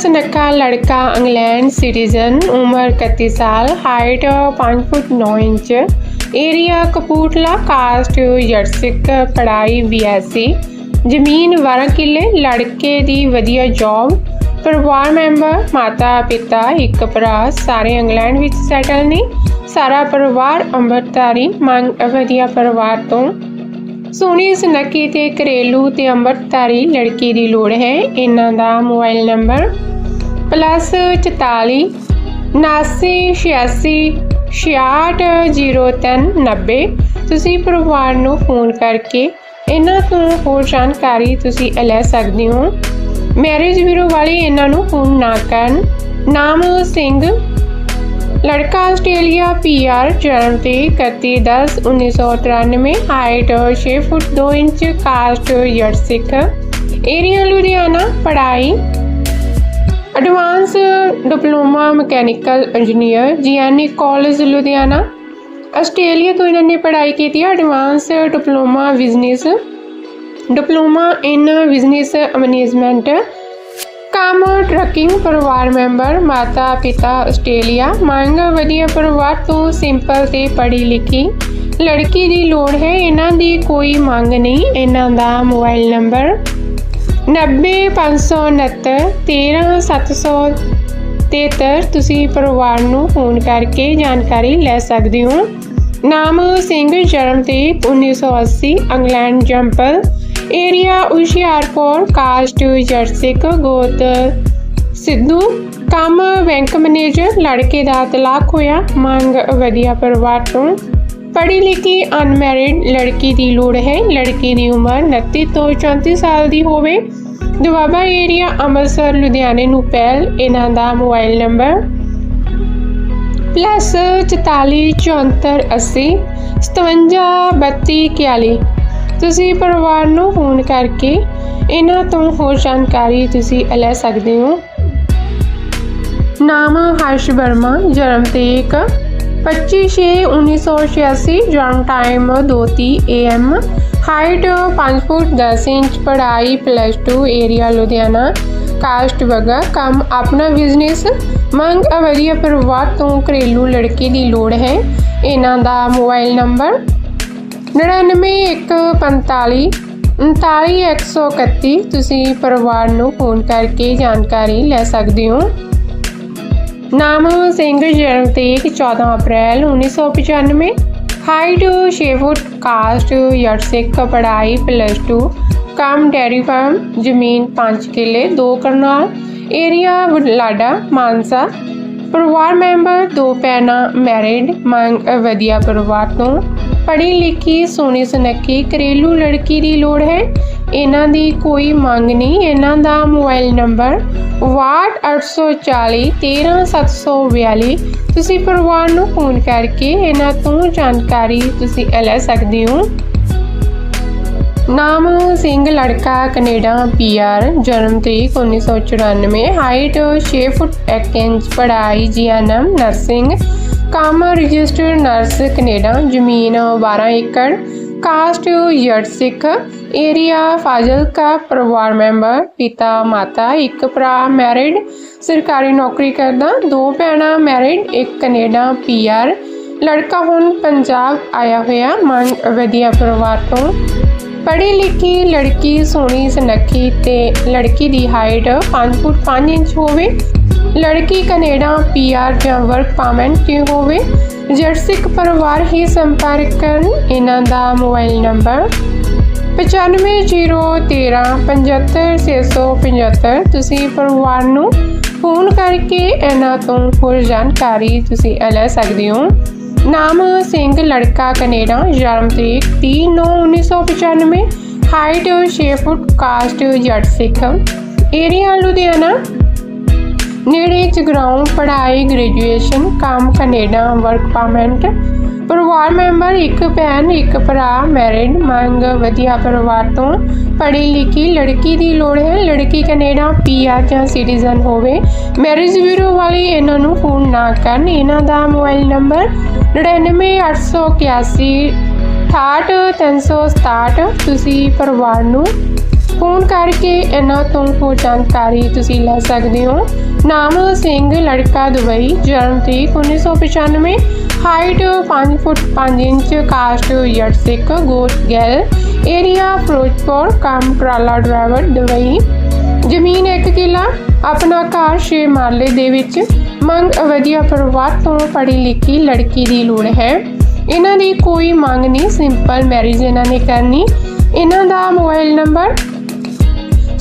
ਸੁਨੱਖਾ ਲੜਕਾ England citizen ਉਮਰ 31 ਸਾਲ height 5 foot 9 inch area Kapurthala caste ਜਰਸਿਕ ਪੜਾਈ ਬੀਐਸਸੀ ਜ਼ਮੀਨ 12 ਕਿੱਲੇ ਲੜਕੇ ਦੀ ਵਧੀਆ ਜੌਬ ਪਰਿਵਾਰ ਮੈਂਬਰ ਮਾਤਾ ਪਿਤਾ ਇੱਕ ਭਰਾ ਸਾਰੇ ਇੰਗਲੈਂਡ ਵਿੱਚ ਸੈਟਲ ਨੇ ਸਾਰਾ ਪਰਿਵਾਰ ਅੰਮ੍ਰਿਤਧਾਰੀ ਮੰਗ ਵਧੀਆ ਪਰਿਵਾਰ ਤੋਂ ਸੋਹਣੀ ਸੁਨੱਖੀ ਤੇ ਘਰੇਲੂ ਤੇ ਅੰਮ੍ਰਿਤਧਾਰੀ ਲੜਕੀ ਦੀ ਲੋੜ ਹੈ ਇਹਨਾਂ ਦਾ ਮੋਬਾਈਲ ਨੰਬਰ 44 79 86 660390 ਤੁਸੀਂ ਪਰਿਵਾਰ ਨੂੰ ਫੋਨ ਕਰਕੇ ਇਹਨਾਂ ਤੋਂ ਹੋਰ ਜਾਣਕਾਰੀ ਤੁਸੀਂ ਲੈ ਸਕਦੇ ਹੋ। ਮੈਰਿਜ ਬਿਊਰੋ ਵਾਲੇ ਇਹਨਾਂ ਨੂੰ ਫੋਨ ਨਾ ਕਰਨ। ਨਾਮ ਸਿੰਘ। ਲੜਕਾ ਆਸਟ੍ਰੇਲੀਆ ਪੀਆਰ ਜਨਮ ਤੇ 31/10/1993 ਹਾਈਟ 6 ਫੁੱਟ 2 ਇੰਚ, ਕਾਸਟ ਜਰਸਿਕ ਏਰੀਆ ਲੁਧਿਆਣਾ, ਪੜ੍ਹਾਈ advance diploma mechanical engineer GNE college Ludhiana Australia ਤੋਂ ਇਹਨਾਂ ਨੇ ਪੜ੍ਹਾਈ ਕੀਤੀ ਹੈ advance diploma business diploma in business management ਕੰਮ ਟਰੱਕਿੰਗ ਪਰਿਵਾਰ ਮੈਂਬਰ, ਮਾਤਾ, ਪਿਤਾ ਆਸਟ੍ਰੇਲੀਆ ਮੰਗ ਵਧੀਆ ਪਰਿਵਾਰ ਤੋਂ ਸਿੰਪਲ ਤੇ ਪੜ੍ਹੀ ਲਿਖੀ। ਲੜਕੀ ਦੀ ਲੋੜ ਹੈ, ਇਹਨਾਂ ਦੀ ਕੋਈ ਮੰਗ ਨਹੀਂ, ਇਹਨਾਂ ਦਾ ਮੋਬਾਈਲ ਨੰਬਰ 90569 13773 ਤੁਸੀਂ ਪਰਿਵਾਰ ਨੂੰ ਫੋਨ ਕਰਕੇ ਜਾਣਕਾਰੀ ਲੈ ਸਕਦੇ ਹੋ। ਨਾਮ ਸਿੰਘ, ਜਨਮ ਤੇ 1980 ਇੰਗਲੈਂਡ ਜੰਪਲ ਏਰੀਆ ਹੁਸ਼ਿਆਰਪੁਰ, ਕਾਸਟ ਜਰਸਿਕ, ਗੋਤ ਸਿੱਧੂ। ਕੰਮ ਬੈਂਕ ਮੈਨੇਜਰ, ਲੜਕੇ ਦਾ ਤਲਾਕ ਹੋਇਆ, ਮੰਗ, ਵਧੀਆ ਪਰਿਵਾਰ ਤੋਂ। ਪੜ੍ਹੀ ਲਿਖੀ ਅਨਮੈਰਿਡ ਲੜਕੀ ਦੀ ਲੋੜ ਹੈ। ਲੜਕੀ ਦੀ ਉਮਰ 29 ਤੋਂ 34 ਸਾਲ ਦੀ ਹੋਵੇ। ਦੁਆਬਾ ਏਰੀਆ ਅੰਮ੍ਰਿਤਸਰ, ਲੁਧਿਆਣੇ ਨੂੰ ਪਹਿਲ। ਇਹਨਾਂ ਦਾ ਮੋਬਾਈਲ ਨੰਬਰ ਪਲੱਸ 44 74 80 57 32 41 ਤੁਸੀਂ ਪਰਿਵਾਰ ਨੂੰ ਫੋਨ ਕਰਕੇ ਇਹਨਾਂ ਤੋਂ ਹੋਰ ਜਾਣਕਾਰੀ ਤੁਸੀਂ ਲੈ ਸਕਦੇ ਹੋ। ਨਾਮ ਹਰਸ਼ ਵਰਮਾ, ਜਨਮ ਤਰੀਕ 25/6/1986 ਜਨਮ time 2:30 AM height 5 foot 10 inch, ਪੜ੍ਹਾਈ ਪਲੱਸ 2 ਏਰੀਆ ਲੁਧਿਆਣਾ ਕਾਸਟ ਵਗਾ, ਕੰਮ ਆਪਣਾ ਬਿਜ਼ਨਸ ਮੰਗ ਵਧੀਆ ਪਰਿਵਾਰ ਤੋਂ ਘਰੇਲੂ ਲੜਕੇ ਦੀ ਲੋੜ ਹੈ। ਇਹਨਾਂ ਦਾ ਮੋਬਾਈਲ ਨੰਬਰ 99145 39131 ਤੁਸੀਂ ਪਰਿਵਾਰ ਨੂੰ ਫੋਨ ਕਰਕੇ ਜਾਣਕਾਰੀ ਲੈ ਸਕਦੇ ਹੋ। ਨਾਮ ਸਿੰਘ ਜਨਮ ਤਰੀਕ 14 ਅਪ੍ਰੈਲ 1995 ਹਾਈਟ 6 ਫੁੱਟ ਕਾਸਟ ਯਰਸਿਕ ਪੜ੍ਹਾਈ ਪਲੱਸ 2 ਕੰਮ ਡੈਰੀ ਫਾਰਮ ਜ਼ਮੀਨ 5 ਕਿੱਲੇ 2 ਕਰਨਾਲ ਏਰੀਆ ਲਾਡਾ ਮਾਨਸਾ ਪਰਿਵਾਰ ਮੈਂਬਰ, ਦੋ ਭੈਣਾਂ ਮੈਰਿਡ ਮੰਗ, ਵਧੀਆ ਪਰਿਵਾਰ ਤੋਂ। ਪੜ੍ਹੀ ਲਿਖੀ ਸੋਹਣੀ ਸੁਨੱਖੀ ਘਰੇਲੂ ਲੜਕੀ ਦੀ ਲੋੜ ਹੈ। ਇਹਨਾਂ ਦੀ ਕੋਈ ਮੰਗ ਨਹੀਂ। ਇਹਨਾਂ ਦਾ ਮੋਬਾਈਲ ਨੰਬਰ 6840 13742 ਤੁਸੀਂ ਪਰਿਵਾਰ ਨੂੰ ਫੋਨ ਕਰਕੇ ਇਹਨਾਂ ਤੋਂ ਜਾਣਕਾਰੀ ਤੁਸੀਂ ਲੈ ਸਕਦੇ ਹੋ। ਨਾਮ ਸਿੰਘ, ਲੜਕਾ ਕੈਨੇਡਾ ਪੀਆਰ ਜਨਮ ਤਰੀਕ 1994 ਹਾਈਟ 6 ਫੁੱਟ 1 ਇੰਚ, ਪੜ੍ਹਾਈ ਜੀਐਨਐਮ ਨਰਸਿੰਗ ਕੰਮ ਰਜਿਸਟਰਡ ਨਰਸ ਕੈਨੇਡਾ, ਜ਼ਮੀਨ 12 ਏਕੜ, ਕਾਸਟ ਜੱਟ ਸਿੱਖ ਏਰੀਆ, ਫਾਜ਼ਿਲਕਾ ਪਰਿਵਾਰ ਮੈਂਬਰ, ਪਿਤਾ, ਮਾਤਾ, ਇੱਕ ਭਰਾ, ਮੈਰਿਡ, ਸਰਕਾਰੀ ਨੌਕਰੀ ਕਰਦਾ, ਦੋ ਭੈਣਾਂ, ਮੈਰਿਡ, ਇੱਕ ਕੈਨੇਡਾ ਪੀਆਰ। ਲੜਕਾ ਹੁਣ ਪੰਜਾਬ ਆਇਆ ਹੋਇਆ ਮੰਗ ਵਧੀਆ ਪਰਿਵਾਰ ਤੋਂ। ਪੜ੍ਹੀ ਲਿਖੀ ਲੜਕੀ ਸੋਹਣੀ ਸੁਨੱਖੀ ਤੇ ਲੜਕੀ ਦੀ ਹਾਈਟ 5 ਫੁੱਟ 5 ਇੰਚ ਹੋਵੇ। ਲੜਕੀ ਕੈਨੇਡਾ ਪੀਆਰ ਜਾਂ ਵਰਕ ਪਰਮਿਟ ਦੀ ਹੋਵੇ। ਜਰਸਿਕ ਪਰਿਵਾਰ ਹੀ ਸੰਪਰਕ ਕਰਨ, ਇਹਨਾਂ ਦਾ ਮੋਬਾਈਲ ਨੰਬਰ 9501375675 ਤੁਸੀਂ ਪਰਿਵਾਰ ਨੂੰ ਫੋਨ ਕਰਕੇ ਇਹਨਾਂ ਤੋਂ ਹੋਰ ਜਾਣਕਾਰੀ ਤੁਸੀਂ ਲੈ ਸਕਦੇ ਹੋ। ਨਾਮ ਸਿੰਘ, ਲੜਕਾ ਕੈਨੇਡਾ ਜਨਮ ਤਰੀਕ 3/9/1995 ਹਾਈਟ 6 ਫੁੱਟ ਕਾਸਟ ਜੱਟ ਸਿੱਖ। ਏਰੀਆ ਲੁਧਿਆਣਾ। ਨੇੜੇ ਜਗਰਾਉਂ, ਪੜ੍ਹਾਈ ਗ੍ਰੈਜੂਏਸ਼ਨ ਕੰਮ ਕੈਨੇਡਾ ਵਰਕ ਪਰਮਿਟ ਪਰਿਵਾਰ ਮੈਂਬਰ, ਇੱਕ ਭੈਣ, ਇੱਕ ਭਰਾ ਮੈਰਿਡ ਮੰਗ ਵਧੀਆ ਪਰਿਵਾਰ ਤੋਂ ਪੜ੍ਹੀ ਲਿਖੀ ਲੜਕੀ ਦੀ ਲੋੜ ਹੈ। ਲੜਕੀ ਕੈਨੇਡਾ ਪੀਆਰ ਜਾਂ ਸਿਟੀਜ਼ਨ ਹੋਵੇ। ਮੈਰਿਜ ਬਿਊਰੋ ਵਾਲੇ ਇਹਨਾਂ ਨੂੰ ਫੋਨ ਨਾ ਕਰਨ। ਇਹਨਾਂ ਦਾ ਮੋਬਾਈਲ ਨੰਬਰ 99881 68367 ਤੁਸੀਂ ਪਰਿਵਾਰ ਨੂੰ ਫੋਨ ਕਰਕੇ ਇਹਨਾਂ ਤੋਂ ਹੋਰ ਜਾਣਕਾਰੀ ਤੁਸੀਂ ਲੈ ਸਕਦੇ ਹੋ। ਨਾਮ ਸਿੰਘ, ਲੜਕਾ ਦੁਬਈ, ਜਨਮ ਤਰੀਕ 1995 ਹਾਈਟ 5 ਫੁੱਟ 5 ਇੰਚ ਕਾਸਟ ਯਟ ਸਿੱਖ ਗੋਤ ਗੈਲ ਏਰੀਆ ਫਿਰੋਜ਼ਪੁਰ, ਕੰਮ ਟਰਾਲਾ ਡਰਾਈਵਰ ਦੁਬਈ। ਜ਼ਮੀਨ ਇੱਕ ਕਿੱਲਾ, ਆਪਣਾ ਘਰ ਛੇ ਮਾਲੇ ਦੇ ਵਿੱਚ। ਮੰਗ ਵਧੀਆ ਪਰਿਵਾਰ ਤੋਂ ਪੜ੍ਹੀ ਲਿਖੀ ਲੜਕੀ ਦੀ ਲੋੜ ਹੈ। ਇਹਨਾਂ ਦੀ ਕੋਈ ਮੰਗ ਨਹੀਂ ਸਿੰਪਲ ਮੈਰਿਜ ਇਹਨਾਂ ਨੇ ਕਰਨੀ। ਇਹਨਾਂ ਦਾ ਮੋਬਾਈਲ ਨੰਬਰ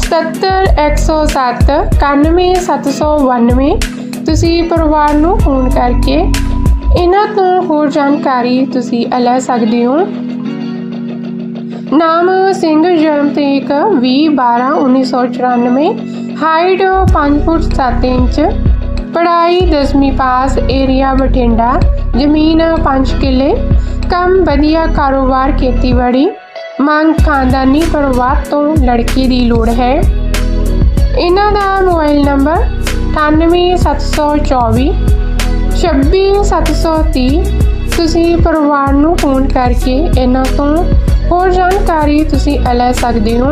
70107 91792 ਤੁਸੀਂ ਪਰਿਵਾਰ ਨੂੰ ਫੋਨ ਕਰਕੇ ਇਹਨਾਂ ਤੋਂ ਹੋਰ ਜਾਣਕਾਰੀ ਤੁਸੀਂ ਲੈ ਸਕਦੇ ਹੋ। ਨਾਮ ਸਿੰਘ ਜਨਮ ਤਰੀਕ 20 12 1994 ਹਾਈਟ 5 ਫੁੱਟ 7 ਇੰਚ, ਪੜ੍ਹਾਈ 10ਵੀਂ ਪਾਸ ਏਰੀਆ ਬਠਿੰਡਾ, ਜ਼ਮੀਨ 5 ਕਿੱਲੇ, ਕੰਮ ਵਧੀਆ ਕਾਰੋਬਾਰ ਖੇਤੀਬਾੜੀ, ਮੰਗ ਖਾਨਦਾਨੀ ਪਰਿਵਾਰ ਤੋਂ ਲੜਕੀ ਦੀ ਲੋੜ ਹੈ। ਇਹਨਾਂ ਦਾ ਮੋਬਾਈਲ ਨੰਬਰ 98724 26730 ਤੁਸੀਂ ਪਰਿਵਾਰ ਨੂੰ ਫੋਨ ਕਰਕੇ ਇਹਨਾਂ ਤੋਂ ਹੋਰ ਜਾਣਕਾਰੀ ਤੁਸੀਂ ਲੈ ਸਕਦੇ ਹੋ।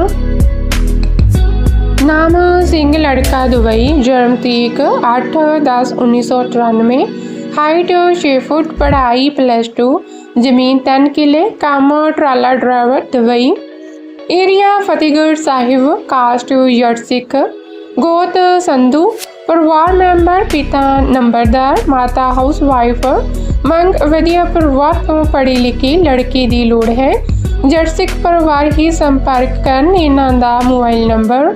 ਨਾਮ ਸਿੰਘ ਲੜਕਾ ਦੁਬਈ, ਜਨਮ ਤਰੀਕ 8/10/1994 ਹਾਈਟ 6 ਫੁੱਟ, ਪੜ੍ਹਾਈ ਪਲੱਸ 2 ਜ਼ਮੀਨ 3 ਕਿੱਲੇ, ਕੰਮ ਟਰਾਲਾ driver Dubai. Area Fatehgarh Sahib caste Jatt Sikh, ਗੋਤ, ਸੰਧੂ। ਪਰਿਵਾਰ ਮੈਂਬਰ, ਪਿਤਾ ਨੰਬਰਦਾਰ, ਮਾਤਾ ਹਾਊਸ ਵਾਈਫ ਮੰਗ ਵਧੀਆ ਪਰਿਵਾਰ ਤੋਂ ਪੜ੍ਹੀ ਲਿਖੀ ਲੜਕੀ ਦੀ ਲੋੜ ਹੈ। ਜੱਟ ਸਿੱਖ ਪਰਿਵਾਰ ਹੀ ਸੰਪਰਕ ਕਰਨ ਇਹਨਾਂ ਦਾ ਮੋਬਾਈਲ ਨੰਬਰ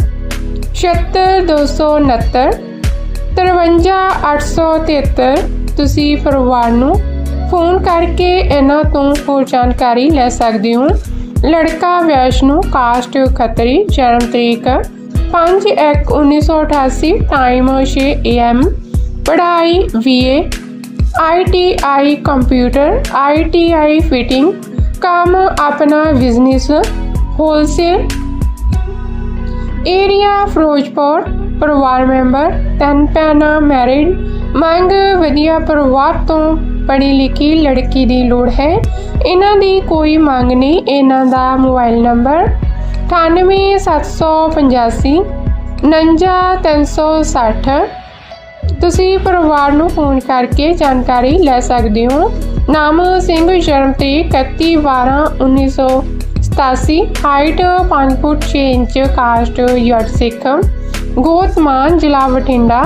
70269 53873 ਤੁਸੀਂ ਪਰਿਵਾਰ ਨੂੰ ਫੋਨ ਕਰਕੇ ਇਹਨਾਂ ਤੋਂ ਹੋਰ ਜਾਣਕਾਰੀ ਲੈ ਸਕਦੇ ਹੋ। ਲੜਕਾ ਵੈਸ਼ਨੂ ਕਾਸਟ ਖੱਤਰੀ ਜਨਮ ਤਰੀਕ 5/1/1988 ਟਾਈਮ 6 AM ਪੜ੍ਹਾਈ BA ITI computer ITI fitting ਕੰਮ ਆਪਣਾ ਬਿਜ਼ਨਸ ਹੋਲਸੇਲ ਏਰੀਆ ਫਿਰੋਜ਼ਪੁਰ, ਪਰਿਵਾਰ ਮੈਂਬਰ ਤਿੰਨ ਭੈਣਾਂ ਮੈਰਿਡ ਮੰਗ ਵਧੀਆ ਪਰਿਵਾਰ ਤੋਂ ਪੜ੍ਹੀ ਲਿਖੀ ਲੜਕੀ ਦੀ ਲੋੜ ਹੈ। ਇਹਨਾਂ ਦੀ ਕੋਈ ਮੰਗ ਨਹੀਂ, ਇਹਨਾਂ ਦਾ ਮੋਬਾਈਲ ਨੰਬਰ 98785 49360 ਤੁਸੀਂ ਪਰਿਵਾਰ ਨੂੰ ਫੋਨ ਕਰਕੇ ਜਾਣਕਾਰੀ ਲੈ ਸਕਦੇ ਹੋ। ਨਾਮ ਸਿੰਘ ਜਨਮ ਤੇ 31 12 1987 ਹਾਈਟ 5 ਫੁੱਟ 6 ਇੰਚ, ਕਾਸਟ ਯਟ ਸਿੱਖ। ਗੋਤ ਜ਼ਿਲ੍ਹਾ ਬਠਿੰਡਾ।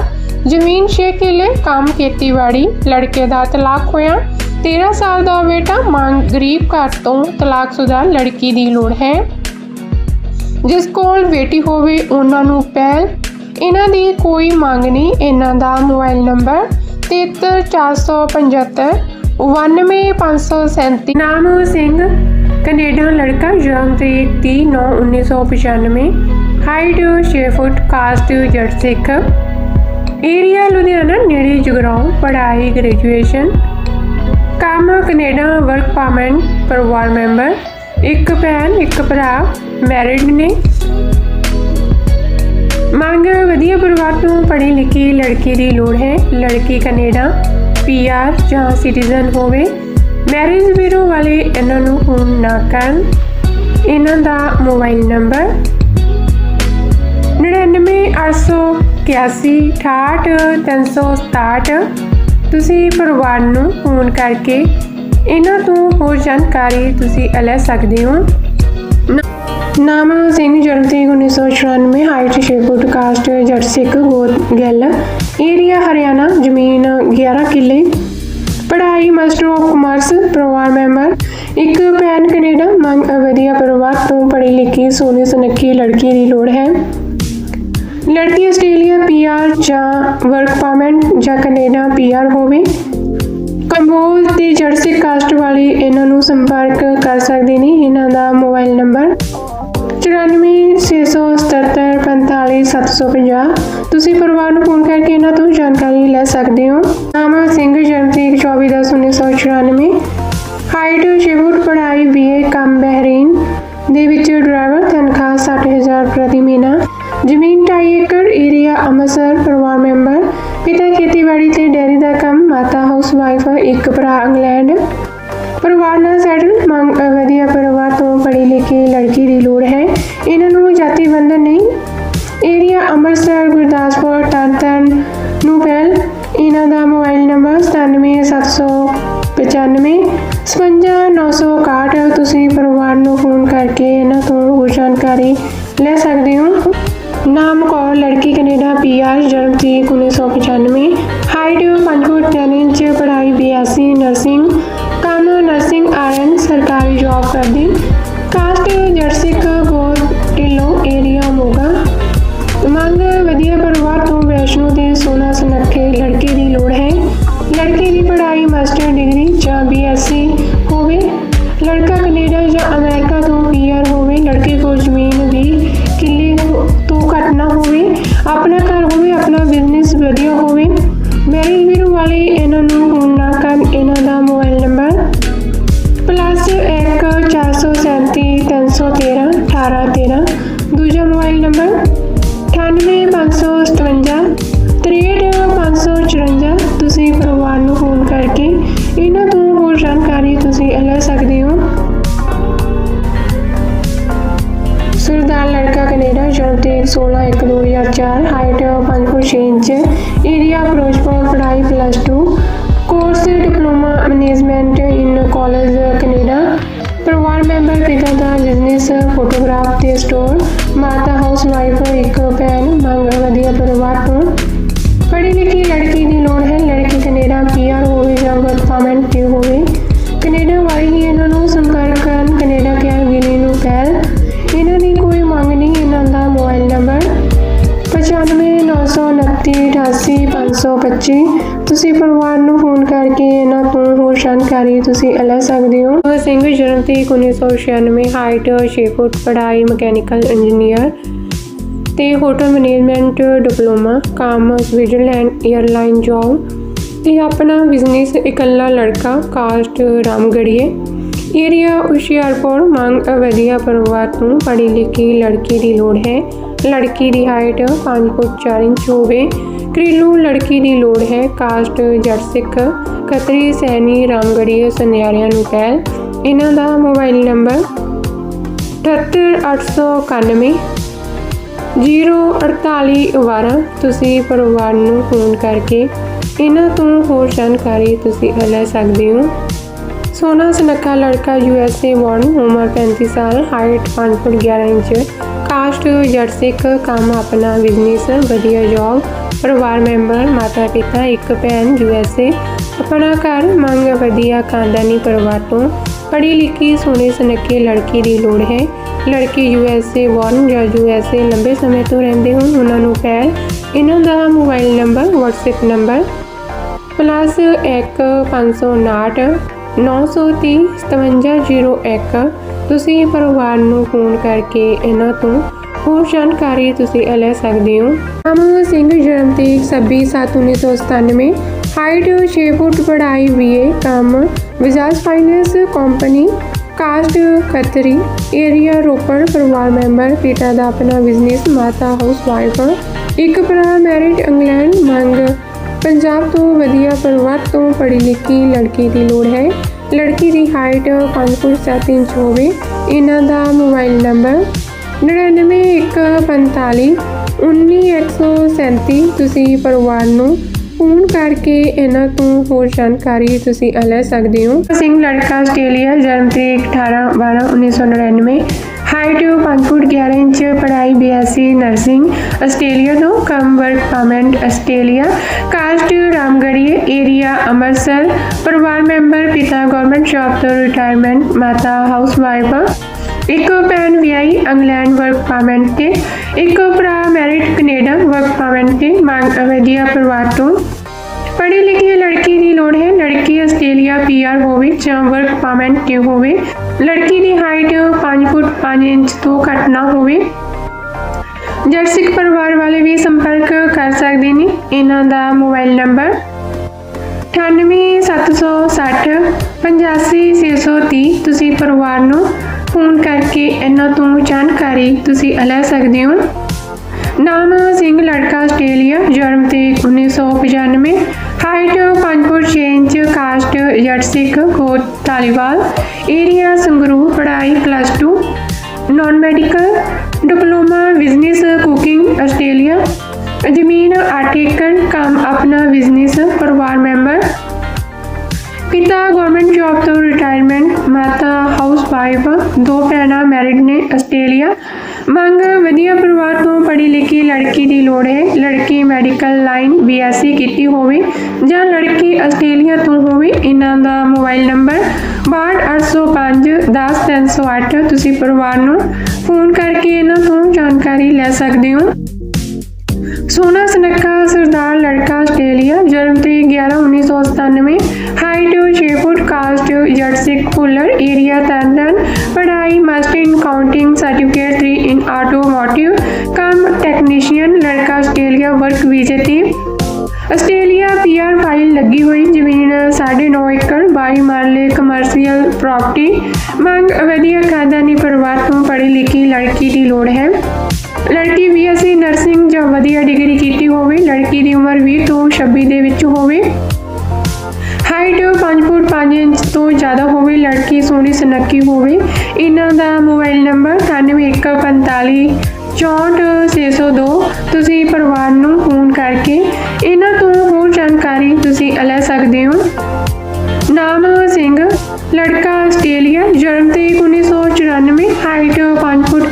ਜ਼ਮੀਨ 6 ਕਿੱਲੇ, ਕੰਮ ਖੇਤੀਬਾੜੀ, ਲੜਕੇ ਦਾ ਤਲਾਕ ਹੋਇਆ। 13 ਸਾਲ ਦਾ ਬੇਟਾ ਮੰਗ ਗਰੀਬ ਘਰ ਤੋਂ ਤਲਾਕਸ਼ੁਦਾ ਲੜਕੀ ਦੀ ਲੋੜ ਹੈ। ਜਿਸ ਕੋਲ ਬੇਟੀ ਹੋਵੇ, ਉਹਨਾਂ ਨੂੰ ਪਹਿਲ ਇਹਨਾਂ ਦੀ ਕੋਈ ਮੰਗ ਨਹੀਂ, ਇਹਨਾਂ ਦਾ ਮੋਬਾਈਲ ਨੰਬਰ 73475 91537 ਨਾਮ ਸਿੰਘ, ਕੈਨੇਡਾ ਲੜਕਾ, ਜਨਮ ਤਰੀਕ 30 9 1995 ਹਾਈਟ 6 ਫੁੱਟ, ਕਾਸਟ ਜੱਟ ਸਿੱਖ। ਏਰੀਆ ਲੁਧਿਆਣਾ, ਨੇੜੇ ਜਗਰਾਉਂ, ਪੜ੍ਹਾਈ, ਗ੍ਰੈਜੂਏਸ਼ਨ। ਕੰਮ ਕੈਨੇਡਾ, ਵਰਕ ਪਰਮਿਟ, ਪਰਿਵਾਰ ਮੈਂਬਰ। ਇੱਕ ਭੈਣ, ਇੱਕ ਭਰਾ ਮੈਰਿਡ ਨੇ। ਮੰਗ ਵਧੀਆ ਪਰਿਵਾਰ ਤੋਂ ਪੜ੍ਹੀ ਲਿਖੀ ਲੜਕੀ ਦੀ ਲੋੜ ਹੈ। ਲੜਕੀ ਕੈਨੇਡਾ ਪੀਆਰ ਜਾਂ ਸਿਟੀਜ਼ਨ ਹੋਵੇ। ਮੈਰਿਜ ਬਿਊਰੋ ਵਾਲੇ ਇਹਨਾਂ ਨੂੰ ਫੋਨ ਨਾ ਕਰਨ। ਇਹਨਾਂ ਦਾ ਮੋਬਾਈਲ ਨੰਬਰ 9988168367 ਤੁਸੀਂ ਪਰਿਵਾਰ ਨੂੰ ਫੋਨ ਕਰਕੇ ਇਹਨਾਂ ਤੋਂ ਹੋਰ ਜਾਣਕਾਰੀ ਤੁਸੀਂ ਲੈ ਸਕਦੇ ਹੋ। ਨਾਮਾ ਸਿੰਘ ਜਨਤੀ 1994 height 6 foot, caste Jatt Sikh ਗੋਤ ਗਿੱਲ ਏਰੀਆ ਹਰਿਆਣਾ, ਜ਼ਮੀਨ 11 ਕਿੱਲੇ। ਪੜ੍ਹਾਈ ਮਾਸਟਰ ਆਫ ਕਮਰਸ, ਪਰਿਵਾਰ ਮੈਂਬਰ, ਇੱਕ ਭੈਣ ਕੈਨੇਡਾ ਮੰਗ ਵਧੀਆ ਪਰਿਵਾਰ ਤੋਂ ਪੜ੍ਹੀ ਲਿਖੀ ਸੋਹਣੀ ਸੁਨੱਖੀ ਲੜਕੀ ਦੀ ਲੋੜ ਹੈ। ਲੜਕੀ ਆਸਟ੍ਰੇਲੀਆ ਪੀਆਰ ਜਾਂ ਵਰਕ ਪਰਮਿਟ ਜਾਂ ਕੈਨੇਡਾ ਪੀਆਰ ਹੋਵੇ। ਕੰਬੋਜ ਤੇ ਜਰਸੀ ਕਾਸਟ ਵਾਲੇ ਇਹਨਾਂ ਨੂੰ ਸੰਪਰਕ ਕਰ ਸਕਦੇ ਨੇ ਇਹਨਾਂ ਦਾ ਮੋਬਾਈਲ ਨੰਬਰ 9467745750 ਤੁਸੀਂ ਪਰਿਵਾਰ ਨੂੰ ਫੋਨ ਕਰਕੇ ਇਹਨਾਂ ਤੋਂ ਜਾਣਕਾਰੀ ਲੈ ਸਕਦੇ ਹੋ। ਨਾਮ ਸਿੰਘ ਜਨਤੀ 24/10/1994 ਹਾਈਟ 6 ਫੁੱਟ ਪੜ੍ਹਾਈ ਬੀਏ ਕੰਮ ਬਹਿਰੀਨ ਦੇ ਵਿੱਚ ਡਰਾਈਵਰ ਤਨਖਾਹ 60000 ਪ੍ਰਤੀ ਮਹੀਨਾ। ਜ਼ਮੀਨ 2.5 ਏਕੜ ਏਰੀਆ ਅੰਮ੍ਰਿਤਸਰ, ਪਰਿਵਾਰ ਮੈਂਬਰ ਪਿਤਾ ਖੇਤੀਬਾੜੀ ਤੇ ਡੇਅਰੀ ਦਾ ਕੰਮ, ਮਾਤਾ ਹਾਊਸ ਵਾਈਫ ਇੱਕ ਭਰਾ ਇੰਗਲੈਂਡ। ਪਰਿਵਾਰ ਨਾਲ ਸੈਟਲ ਮੰਗ ਵਧੀਆ ਪਰਿਵਾਰ ਤੋਂ ਪੜ੍ਹੀ ਲਿਖੀ ਲੜਕੀ ਦੀ ਲੋੜ ਹੈ। ਇਹਨਾਂ ਨੂੰ ਜਾਤੀ ਬੰਧਨ ਨਹੀਂ ਏਰੀਆ ਅੰਮ੍ਰਿਤਸਰ, ਗੁਰਦਾਸਪੁਰ ਤਰਨਤਾਰਨ ਨੂੰ ਪਹਿਲ। ਇਹਨਾਂ ਦਾ ਮੋਬਾਈਲ ਨੰਬਰ 97795 55961 ਤੁਸੀਂ ਪਰਿਵਾਰ ਨੂੰ ਫੋਨ ਕਰਕੇ ਇਹਨਾਂ ਤੋਂ ਹੋਰ ਜਾਣਕਾਰੀ ਲੈ ਸਕਦੇ ਹੋ। ਨਾਮ ਕੌਰ, ਲੜਕੀ ਕੈਨੇਡਾ ਪੀਆਰ ਜਨਮ ਤਰੀਕ 1995 ਪੜ੍ਹਾਈ ਬੀਐਸਸੀ ਨਰਸਿੰਗ ਕੰਮ ਨਰਸਿੰਗ ਆਰਐਨ ਸਰਕਾਰੀ ਜੌਬ ਕਰਦੀ। ਕਾਸਟ ਜਰਸਿਕ ਫੋਟੋਗ੍ਰਾਫ ਸਟੋਰ ਮਾਤਾ ਹਾਊਸ ਵਾਈਫ ਇੱਕ ਭੈਣ, ਮੰਗ ਵਧੀਆ ਪਰਿਵਾਰ ਤੋਂ। ਪੜ੍ਹੀ ਲਿਖੀ ਲੜਕੀ ਦੀ ਲੋੜ ਹੈ, ਲੜਕੀ ਕੈਨੇਡਾ ਪੀਆਰ ਹੋਵੇ ਜਾਂ ਵਰਕ ਪਰਮਿਟ ਤੇ ਹੋਵੇ। ਕੈਨੇਡਾ ਵਾਲੇ ਹੀ ਇਹਨਾਂ ਨੂੰ ਸੰਪਰਕ ਕਰਨ, ਕੈਨੇਡਾ ਕੇਅਰ ਗਿਨੀ ਨੂੰ ਪਹਿਲ ਇਹਨਾਂ ਦੀ ਕੋਈ ਮੰਗ ਨਹੀਂ, ਇਹਨਾਂ ਦਾ ਮੋਬਾਈਲ ਨੰਬਰ 9599988525 ਤੁਸੀਂ ਪਰਿਵਾਰ ਨੂੰ ਫੋਨ ਕਰਕੇ ਇਹਨਾਂ ਜਾਣਕਾਰੀ ਤੁਸੀਂ ਲੈ ਸਕਦੇ ਹੋ। ਉਹ ਸਿੰਘ ਜਨਮ ਤਰੀਕ 1996 ਹਾਈਟ 6 ਫੁੱਟ, ਪੜ੍ਹਾਈ ਮਕੈਨੀਕਲ ਇੰਜੀਨੀਅਰ ਤੇ ਹੋਟਲ ਮੈਨੇਜਮੈਂਟ, ਡਿਪਲੋਮਾ, ਕੰਮ, ਸਵਿਟਜ਼ਰਲੈਂਡ 에ਅਰਲਾਈਨ ਜੌਬ ਤੇ ਆਪਣਾ ਬਿਜ਼ਨਸ ਇਕੱਲਾ ਲੜਕਾ ਕਾਸਟ ਰਾਮਗੜੀਏ। ਏਰੀਆ ਹੁਸ਼ਿਆਰਪੁਰ, ਮੰਗ ਵਧੀਆ ਪਰਿਵਾਰ ਤੋਂ ਪੜ੍ਹੀ ਲਿਖੀ ਲੜਕੀ ਦੀ ਲੋੜ ਹੈ। ਲੜਕੀ ਦੀ ਹਾਈਟ 5 ਫੁੱਟ 4 ਇੰਚ ਹੋਵੇ। ਘਰੇਲੂ ਲੜਕੀ ਦੀ ਲੋੜ ਹੈ। ਕਾਸਟ ਜੱਟ ਸਿੱਖ ਖੱਤਰੀ ਸੈਣੀ ਰਾਮਗੜੀਏ ਸੁਨਿਆਰਿਆਂ ਨੂੰ ਪਹਿਲ। ਇਹਨਾਂ ਦਾ ਮੋਬਾਈਲ ਨੰਬਰ 78891 04812 ਤੁਸੀਂ ਪਰਿਵਾਰ ਨੂੰ ਫੋਨ ਕਰਕੇ ਇਹਨਾਂ ਤੋਂ ਹੋਰ ਜਾਣਕਾਰੀ ਤੁਸੀਂ ਲੈ ਸਕਦੇ ਹੋ। ਸੋਨਾ ਸੁਨੱਖਾ ਲੜਕਾ ਯੂਐਸਏ ਬੌਰਨ ਉਮਰ 35 ਸਾਲ, ਹਾਈਟ 5 ਫੁੱਟ 11 ਇੰਚ ਕਾਸਟ ਜੱਟ ਕੰਮ ਆਪਣਾ ਬਿਜ਼ਨਸ ਵਧੀਆ ਜੌਬ ਪਰਿਵਾਰ ਮੈਂਬਰ ਮਾਤਾ ਪਿਤਾ ਇੱਕ ਭੈਣ ਯੂਐਸਏ ਆਪਣਾ ਘਰ, ਮੰਗ ਵਧੀਆ ਖਾਨਦਾਨੀ ਪਰਿਵਾਰ ਤੋਂ। ਪੜ੍ਹੀ ਲਿਖੀ ਸੋਹਣੀ ਸੁਨੱਖੀ ਲੜਕੀ ਦੀ ਲੋੜ ਹੈ। ਲੜਕੀ ਯੂਐਸਏ ਵਾਰਨ ਜਾਂ ਯੂਐਸਏ ਲੰਬੇ ਸਮੇਂ ਤੋਂ ਰਹਿੰਦੇ ਹੋਣ, ਉਹਨਾਂ ਨੂੰ ਪਹਿਲ ਇਹਨਾਂ ਦਾ mobile number WhatsApp number plus 1 559 930 5701 ਤੁਸੀਂ ਪਰਿਵਾਰ ਨੂੰ ਫੋਨ ਕਰਕੇ ਇਹਨਾਂ ਤੋਂ ਹੋਰ ਜਾਣਕਾਰੀ ਤੁਸੀਂ ਲੈ ਸਕਦੇ ਹੋ। ਅਮਨ ਸਿੰਘ ਜਨਮ ਤਰੀਕ 26/7/1997 ਹਾਈਟ 6 ਫੁੱਟ ਪੜ੍ਹਾਈ BA ਕੰਮ ਵਿਜਾਜ ਫਾਈਨੈਂਸ ਕੰਪਨੀ, ਕਾਸਟ ਕਤਰੀ, ਏਰੀਆ ਰੋਪੜ, ਪਰਿਵਾਰ ਮੈਂਬਰ, ਪਿਤਾ ਦਾ ਆਪਣਾ ਬਿਜ਼ਨਸ, ਮਾਤਾ ਹਾਊਸ ਵਾਈਫ, ਇੱਕ ਭਰਾ ਮੈਰਿਟ ਇੰਗਲੈਂਡ, ਮੰਗ, ਪੰਜਾਬ ਤੋਂ ਵਧੀਆ ਪਰਿਵਾਰ ਤੋਂ ਪੜ੍ਹੀ ਲਿਖੀ ਲੜਕੀ ਦੀ ਲੋੜ ਹੈ। ਲੜਕੀ ਦੀ ਹਾਈਟ 5 ਫੁੱਟ 7 ਇੰਚ ਹੋਵੇ। ਇਹਨਾਂ ਦਾ ਮੋਬਾਈਲ ਨੰਬਰ 99145 19137 ਤੁਸੀਂ ਪਰਿਵਾਰ ਨੂੰ ਫੋਨ ਕਰਕੇ ਇਹਨਾਂ ਤੋਂ ਹੋਰ ਜਾਣਕਾਰੀ ਤੁਸੀਂ ਲੈ ਸਕਦੇ ਹੋ। ਸਿੰਘ ਲੜਕਾ ਆਸਟ੍ਰੇਲੀਆ, ਜਨਮ ਤਰੀਕ 18 12 1999 ਹਾਈਟ 5 ਫੁੱਟ 11 ਇੰਚ ਪੜ੍ਹਾਈ ਬੀਐਸਸੀ ਨਰਸਿੰਗ ਆਸਟ੍ਰੇਲੀਆ ਤੋਂ cum work permit Australia caste ਰਾਮਗੜੀਏ area Amritsar ਪਰਿਵਾਰ ਮੈਂਬਰ ਪਿਤਾ ਗਵਰਨਮੈਂਟ ਜੌਬ ਤੋਂ ਰਿਟਾਇਰਮੈਂਟ ਮਾਤਾ ਹਾਊਸ ਵਾਈਫ ਇੱਕ ਭੈਣ ਵਿਆਹੀ ਇੰਗਲੈਂਡ ਵਰਕ ਪਰਮਿਟ ਤੇ ਇੱਕ ਭਰਾ ਮੈਰਿਡ ਕੈਨੇਡਾ ਵਰਕ ਪਰਮਿਟ ਤੇ ਮੰਗ ਵਧੀਆ ਪਰਿਵਾਰ ਤੋਂ ਪੜ੍ਹੀ ਲਿਖੀ ਲੜਕੀ ਦੀ ਲੋੜ ਹੈ ਲੜਕੀ ਆਸਟ੍ਰੇਲੀਆ ਪੀਆਰ ਹੋਵੇ ਜਾਂ ਵਰਕ ਪਰਮਿਟ ਤੇ ਹੋਵੇ ਲੜਕੀ ਦੀ ਹਾਈਟ 5 ਫੁੱਟ 5 ਇੰਚ ਤੋਂ ਘੱਟ ਨਾ ਹੋਵੇ। ਜਰਸਿਕ ਪਰਿਵਾਰ ਵਾਲੇ ਵੀ ਸੰਪਰਕ ਕਰ ਸਕਦੇ ਨੇ, ਇਹਨਾਂ ਦਾ ਮੋਬਾਈਲ ਨੰਬਰ 98760 85630 ਤੁਸੀਂ ਪਰਿਵਾਰ ਨੂੰ ਫੋਨ ਕਰਕੇ ਇਹਨਾਂ ਤੋਂ ਜਾਣਕਾਰੀ ਤੁਸੀਂ ਲੈ ਸਕਦੇ ਹੋ। ਨਾਮ ਸਿੰਘ ਲੜਕਾ ਆਸਟ੍ਰੇਲੀਆ, ਜਨਮ ਤੇ 1995 height 5 foot 6 inch, caste Jatt ਸਿੱਖ ਕੋਟ ਧਾਲੀਵਾਲ। ਏਰੀਆ ਸੰਗਰੂ ਪੜ੍ਹਾਈ plus 2 non medical diploma business cooking Australia. ਜ਼ਮੀਨ 8 ਏਕੜ, ਕੰਮ ਆਪਣਾ ਬਿਜ਼ਨਸ ਪਰਿਵਾਰ ਮੈਂਬਰ ਪਿਤਾ ਗਵਰਨਮੈਂਟ ਜੌਬ ਤੋਂ ਰਿਟਾਇਰਮੈਂਟ ਮਾਤਾ ਹਾਊਸ ਵਾਈਫ ਦੋ ਭੈਣਾਂ ਮੈਰਿਡ ਨੇ ਆਸਟ੍ਰੇਲੀਆ। ਮੰਗ, ਵਧੀਆ ਪਰਿਵਾਰ ਤੋਂ ਪੜ੍ਹੀ ਲਿਖੀ ਲੜਕੀ ਦੀ ਲੋੜ ਹੈ। ਲੜਕੀ ਮੈਡੀਕਲ ਲਾਈਨ ਬੀਐਸਸੀ ਕੀਤੀ ਹੋਵੇ ਜਾਂ ਲੜਕੀ ਆਸਟ੍ਰੇਲੀਆ ਤੋਂ ਹੋਵੇ, ਇਹਨਾਂ ਦਾ ਮੋਬਾਈਲ ਨੰਬਰ 62805 10308 ਤੁਸੀਂ ਪਰਿਵਾਰ ਨੂੰ ਫੋਨ ਕਰਕੇ ਇਹਨਾਂ ਤੋਂ ਜਾਣਕਾਰੀ ਲੈ ਸਕਦੇ ਹੋ। ਸੋਨਾ ਸਨੱਖਾ ਸਰਦਾਰ ਲੜਕਾ ਆਸਟ੍ਰੇਲੀਆ, ਜਨਮ ਤਰੀਕ 11 1997 ਹਾਈਟ 6 ਫੁੱਟ ਕਾਸਟ ਜਰਸਿਕ ਫੁੱਲਰ ਏਰੀਆ ਤਰਨਨ ਪੜ੍ਹਾਈ master in counting certificate 3 in automotive cum technician ਲੜਕਾ ਆਸਟ੍ਰੇਲੀਆ ਵਰਕ ਵੀਜ਼ੇ ਤੇ। ਆਸਟ੍ਰੇਲੀਆ ਪੀਆਰ ਫਾਈਲ ਲੱਗੀ ਹੋਈ, ਜ਼ਮੀਨ 9.5 ਏਕੜ 22 ਮਰਲੇ ਕਮਰਸ਼ੀਅਲ ਪ੍ਰਾਪਰਟੀ ਮੰਗ ਵਧੀਆ ਖਾਨਦਾਨੀ ਪਰਿਵਾਰ ਤੋਂ ਪੜ੍ਹੀ ਲਿਖੀ ਲੜਕੀ ਦੀ ਲੋੜ ਹੈ। ਲੜਕੀ ਵੀ ਬੀਐਸਸੀ ਨਰਸਿੰਗ ਜਾਂ ਵਧੀਆ ਡਿਗਰੀ ਕੀਤੀ ਹੋਵੇ, ਲੜਕੀ ਦੀ ਉਮਰ 20 ਤੋਂ 26 ਦੇ ਵਿੱਚ ਹੋਵੇ। ਹਾਈਟ 5 ਫੁੱਟ 5 ਇੰਚ ਤੋਂ ਜ਼ਿਆਦਾ ਹੋਵੇ, ਲੜਕੀ ਸੋਹਣੀ ਸੁਨੱਖੀ ਹੋਵੇ। ਇਹਨਾਂ ਦਾ ਮੋਬਾਈਲ ਨੰਬਰ 9145 64602 ਤੁਸੀਂ ਪਰਿਵਾਰ ਨੂੰ ਫੋਨ ਕਰਕੇ ਇਹਨਾਂ ਤੋਂ ਹੋਰ ਜਾਣਕਾਰੀ ਤੁਸੀਂ ਲੈ ਸਕਦੇ ਹੋ। ਨਾਮ ਸਿੰਘ, ਲੜਕਾ ਆਸਟ੍ਰੇਲੀਆ, ਜਨਮ ਤਰੀਕ 1994 ਹਾਈਟ 5 ਫੁੱਟ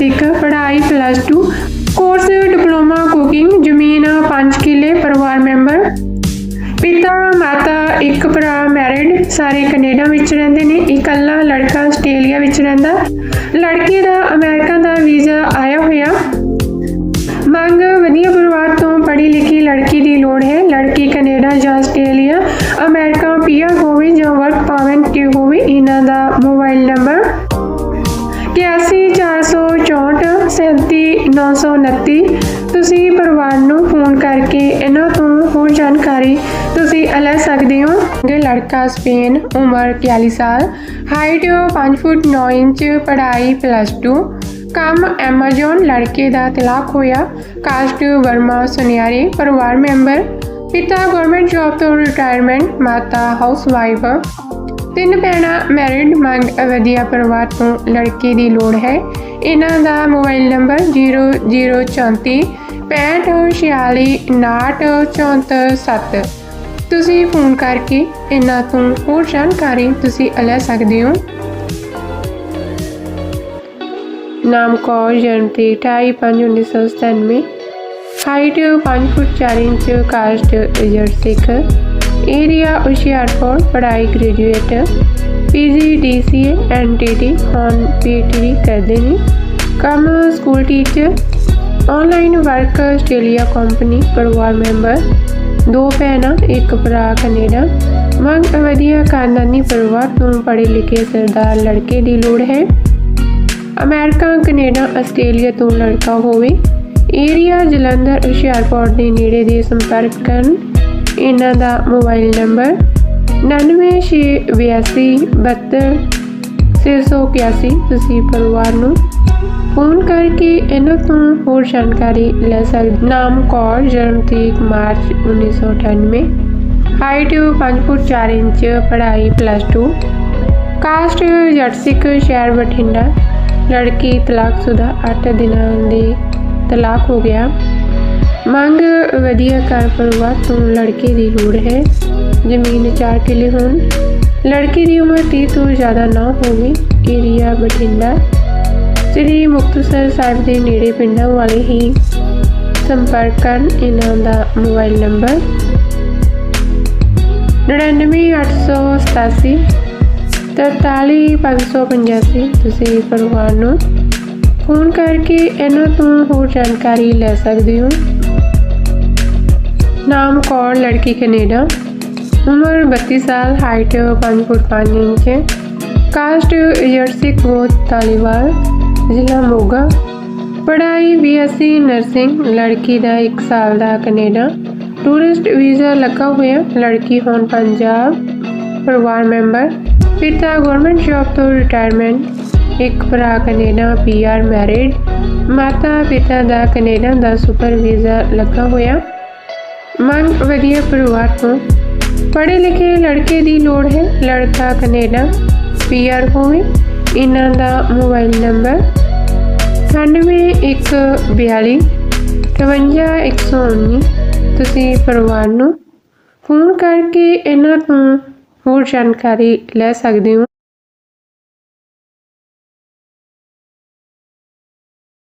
ਸਿੱਖ ਪੜ੍ਹਾਈ ਪਲੱਸ 2 ਕੋਰਸ ਡਿਪਲੋਮਾ ਕੁਕਿੰਗ ਜ਼ਮੀਨ 5 ਕਿੱਲੇ, ਪਰਿਵਾਰ ਮੈਂਬਰ ਪਿਤਾ, ਮਾਤਾ, ਇੱਕ ਭਰਾ ਮੈਰਿਡ ਸਾਰੇ ਕੈਨੇਡਾ ਵਿੱਚ ਰਹਿੰਦੇ ਨੇ। ਇਕੱਲਾ ਲੜਕਾ ਆਸਟ੍ਰੇਲੀਆ ਵਿੱਚ ਰਹਿੰਦਾ। ਲੜਕੇ ਦਾ ਅਮਰੀਕਾ ਦਾ ਵੀਜ਼ਾ 814464 37929 ਤੁਸੀਂ ਪਰਿਵਾਰ ਨੂੰ ਫੋਨ ਕਰਕੇ ਇਹਨਾਂ ਤੋਂ ਹੋਰ ਜਾਣਕਾਰੀ ਤੁਸੀਂ ਲੈ ਸਕਦੇ ਹੋ। ਕਿ ਲੜਕਾ ਸਪੇਨ, ਉਮਰ 41 ਸਾਲ, ਹਾਈਟ 5 ਫੁੱਟ 9 ਇੰਚ, ਪੜ੍ਹਾਈ ਪਲੱਸ 2 ਕੰਮ ਐਮਾਜ਼ਨ ਲੜਕੇ ਦਾ ਤਲਾਕ ਹੋਇਆ। ਕਾਸਟ ਵਰਮਾ ਸੁਨਿਆਰੇ, ਪਰਿਵਾਰ ਮੈਂਬਰ ਪਿਤਾ ਗਵਰਨਮੈਂਟ ਜੌਬ ਤੋਂ ਰਿਟਾਇਰਮੈਂਟ ਮਾਤਾ ਹਾਊਸ ਵਾਈਫ ਤਿੰਨ ਭੈਣਾਂ ਮੈਰਿਡ ਮੰਗ ਵਧੀਆ ਪਰਿਵਾਰ ਤੋਂ ਲੜਕੇ ਦੀ ਲੋੜ ਹੈ। ਇਹਨਾਂ ਦਾ ਮੋਬਾਈਲ ਨੰਬਰ 0034 6546 944 ਤੁਸੀਂ ਫੋਨ ਕਰਕੇ ਇਹਨਾਂ ਤੋਂ ਹੋਰ ਜਾਣਕਾਰੀ ਤੁਸੀਂ ਲੈ ਸਕਦੇ ਹੋ। ਨਾਮ ਕੌਰ, ਜਨਮ ਤਰੀਕ 28 ਪੰਜ 1997 ਹਾਈਟ 5 ਫੁੱਟ 4 ਇੰਚ ਕਾਸਟ ਜੜ ਸਿੱਖ। ਏਰੀਆ ਹੁਸ਼ਿਆਰਪੁਰ ਪੜ੍ਹਾਈ graduate PG DCA NTT on PT ਕਰਦੇ ਨੇ। ਕੰਮ school teacher online work Australia company ਪਰਿਵਾਰ ਮੈਂਬਰ ਦੋ ਭੈਣਾਂ, ਇੱਕ ਭਰਾ ਕੈਨੇਡਾ ਮੰਗ ਵਧੀਆ ਖਾਨਦਾਨੀ ਪਰਿਵਾਰ ਤੋਂ ਪੜ੍ਹੇ ਲਿਖੇ ਸਰਦਾਰ ਲੜਕੇ ਦੀ ਲੋੜ ਹੈ। ਅਮਰੀਕਾ ਕੈਨੇਡਾ ਆਸਟ੍ਰੇਲੀਆ ਤੋਂ ਲੜਕਾ ਹੋਵੇ। ਏਰੀਆ ਜਲੰਧਰ, ਹੁਸ਼ਿਆਰਪੁਰ ਦੇ ਨੇੜੇ ਦੇ ਸੰਪਰਕ ਕਰਨ। ਇਹਨਾਂ ਦਾ ਮੋਬਾਈਲ ਨੰਬਰ 998272 ਤੁਸੀਂ ਪਰਿਵਾਰ ਨੂੰ ਫੋਨ ਕਰਕੇ ਇਹਨਾਂ ਤੋਂ ਹੋਰ ਜਾਣਕਾਰੀ ਲੈ ਸਕਦੇ ਨਾਮ, ਕੌਰ, ਜਨਮ ਤਰੀਕ, ਮਾਰਚ 1998 ਹਾਈਟ 5 ਫੁੱਟ 4 ਇੰਚ, ਪੜ੍ਹਾਈ ਪਲੱਸ 2 ਕਾਸਟ ਜੱਟ, ਸਿੱਖ, ਸ਼ਹਿਰ, ਬਠਿੰਡਾ। ਲੜਕੀ ਤਲਾਕਸ਼ੁਦਾ 8 ਦਿਨਾਂ ਦੇ ਤਲਾਕ ਹੋ ਗਿਆ। ਮੰਗ ਵਧੀਆ ਘਰ ਪਰਿਵਾਰ ਤੋਂ ਲੜਕੇ ਦੀ ਲੋੜ ਹੈ। ਜ਼ਮੀਨ ਚਾਰ ਕਿੱਲੇ ਹੋਣ। ਲੜਕੇ ਦੀ ਉਮਰ 30 ਤੋਂ ਜ਼ਿਆਦਾ ਨਾ ਹੋਵੇ ਏਰੀਆ ਬਠਿੰਡਾ, ਸ੍ਰੀ ਮੁਕਤਸਰ ਸਾਹਿਬ ਦੇ ਨੇੜੇ ਪਿੰਡਾਂ ਵਾਲੇ ਹੀ ਸੰਪਰਕ ਕਰਨ ਇਹਨਾਂ ਦਾ ਮੋਬਾਈਲ ਨੰਬਰ 99887 43585 ਤੁਸੀਂ ਪਰਿਵਾਰ ਨੂੰ ਫੋਨ ਕਰਕੇ ਇਹਨਾਂ ਤੋਂ ਹੋਰ ਜਾਣਕਾਰੀ ਲੈ ਸਕਦੇ ਹੋ। ਨਾਮ ਕੌਰ ਲੜਕੀ ਕੈਨੇਡਾ। ਉਮਰ 32 ਸਾਲ ਹਾਈਟ 5 ਫੁੱਟ 5 ਇੰਚ। ਕਾਸਟ ਜਰਸੀ ਕੋਟ ਤਾਲੀਵਾਲ, ਜ਼ਿਲ੍ਹਾ ਮੋਗਾ। ਪੜ੍ਹਾਈ ਬੀਐਸਸੀ ਨਰਸਿੰਗ, ਲੜਕੀ ਦਾ 1 ਸਾਲ ਦਾ ਕੈਨੇਡਾ। ਟੂਰਿਸਟ ਵੀਜ਼ਾ ਲੱਗਾ ਹੋਇਆ, ਲੜਕੀ ਹੁਣ ਪੰਜਾਬ। ਪਰਿਵਾਰ ਮੈਂਬਰ, ਪਿਤਾ ਗਵਰਨਮੈਂਟ ਜੌਬ ਤੋਂ ਰਿਟਾਇਰਮੈਂਟ ਇੱਕ ਭਰਾ ਕੈਨੇਡਾ ਪੀਆਰ ਮੈਰਿਡ ਮਾਤਾ ਪਿਤਾ ਦਾ ਕੈਨੇਡਾ ਦਾ ਸੁਪਰ ਵੀਜ਼ਾ ਲੱਗਾ ਹੋਇਆ। ਮਨ ਵਧੀਆ ਪਰਿਵਾਰ ਤੋਂ। ਪੜ੍ਹੇ ਲਿਖੇ ਲੜਕੇ ਦੀ ਲੋੜ ਹੈ। ਲੜਕਾ ਕੈਨੇਡਾ ਪੀਆਰ ਹੋਵੇ, ਇਹਨਾਂ ਦਾ ਮੋਬਾਈਲ ਨੰਬਰ 9142 58119 ਤੁਸੀਂ ਪਰਿਵਾਰ ਨੂੰ ਫੋਨ ਕਰਕੇ ਇਹਨਾਂ ਤੋਂ ਹੋਰ ਜਾਣਕਾਰੀ ਲੈ ਸਕਦੇ ਹੋ।